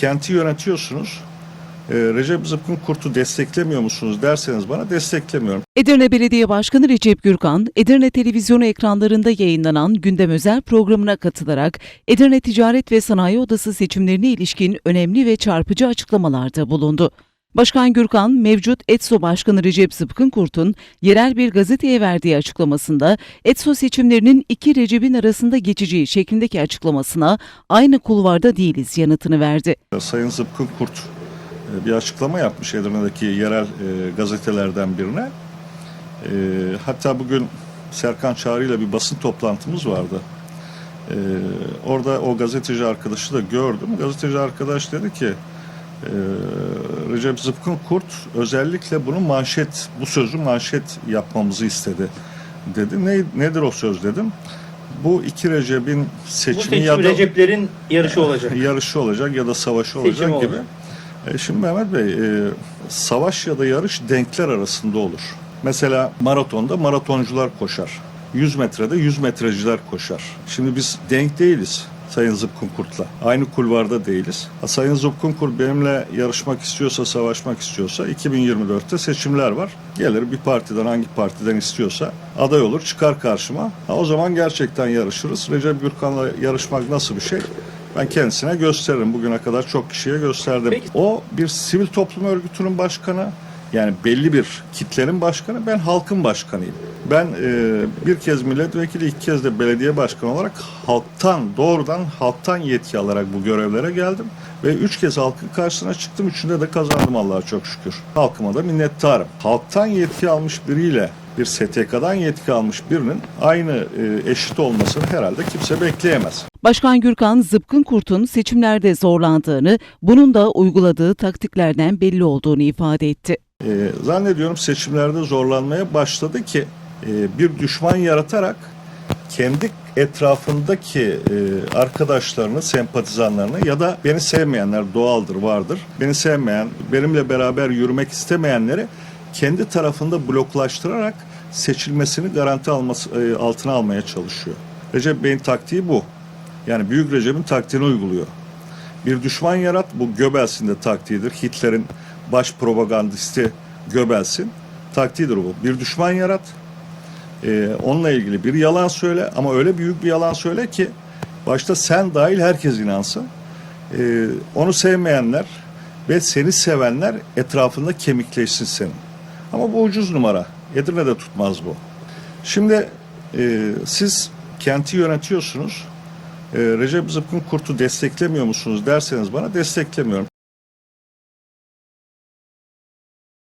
kenti yönetiyorsunuz. Ee, Recep Zıpkın Kurt'u desteklemiyor musunuz derseniz bana desteklemiyorum. Edirne Belediye Başkanı Recep Gürkan, Edirne televizyonu ekranlarında yayınlanan Gündem Özel programına katılarak Edirne Ticaret ve Sanayi Odası seçimlerine ilişkin önemli ve çarpıcı açıklamalarda bulundu. Başkan Gürkan, mevcut ETSO Başkanı Recep Zıpkın Kurt'un yerel bir gazeteye verdiği açıklamasında ETSO seçimlerinin iki Recep'in arasında geçeceği şeklindeki açıklamasına aynı kulvarda değiliz yanıtını verdi. Sayın Zıpkın Kurt e, bir açıklama yapmış Edirne'deki yerel e, gazetelerden birine. E, hatta bugün Serkan Çağrı ile bir basın toplantımız vardı. Orada o gazeteci arkadaşı da gördüm. Gazeteci arkadaş dedi ki e, Recep Zıpkın Kurt özellikle bunu manşet, bu sözü manşet yapmamızı istedi dedi. Ne, nedir o söz dedim. Bu iki Recep'in Bu seçimi seçim ya da Receplerin yarışı olacak. yarışı olacak ya da savaşı olacak Seçimi gibi. olacak. E, şimdi Mehmet Bey, e, savaş ya da yarış denkler arasında olur. Mesela maratonda maratoncular koşar. 100 metrede 100 metreciler koşar. Şimdi biz denk değiliz Sayın Zıpkın Kurt'la. Aynı kulvarda değiliz. Sayın Zıpkın Kurt benimle yarışmak istiyorsa, savaşmak istiyorsa 2024'te seçimler var. Gelir bir partiden hangi partiden istiyorsa aday olur çıkar karşıma. Ha, o zaman gerçekten yarışırız. Recep Gürkan'la yarışmak nasıl bir şey? Ben kendisine gösteririm. Bugüne kadar çok kişiye gösterdim. Peki. O bir sivil toplum örgütünün başkanı. Yani belli bir kitlenin başkanı. Ben halkın başkanıyım. Ben e, bir kez milletvekili, iki kez de belediye başkanı olarak halktan, doğrudan halktan yetki alarak bu görevlere geldim. Ve üç kez halkın karşısına çıktım. Üçünde de kazandım Allah'a çok şükür. Halkıma da minnettarım. Halktan yetki almış biriyle bir STK'dan yetki almış birinin aynı e, eşit olmasını herhalde kimse bekleyemez. Başkan Gürkan, Zıpkın Kurt'un seçimlerde zorlandığını, bunun da uyguladığı taktiklerden belli olduğunu ifade etti. Ee, zannediyorum seçimlerde zorlanmaya başladı ki e, bir düşman yaratarak kendi etrafındaki e, arkadaşlarını, sempatizanlarını ya da beni sevmeyenler doğaldır, vardır. Beni sevmeyen, benimle beraber yürümek istemeyenleri kendi tarafında bloklaştırarak seçilmesini garanti alması, e, altına almaya çalışıyor. Recep Bey'in taktiği bu. Yani Büyük Recep'in taktiğini uyguluyor. Bir düşman yarat, bu Göbels'in de taktiğidir. Hitler'in baş propagandisti Göbels'in taktiğidir bu. Bir düşman yarat, e, onunla ilgili bir yalan söyle ama öyle büyük bir yalan söyle ki başta sen dahil herkes inansın. E, onu sevmeyenler ve seni sevenler etrafında kemikleşsin senin. Ama bu ucuz numara. Edirne'de tutmaz bu. Şimdi e, siz kenti yönetiyorsunuz. E, Recep Zıpkın Kurt'u desteklemiyor musunuz derseniz bana desteklemiyorum.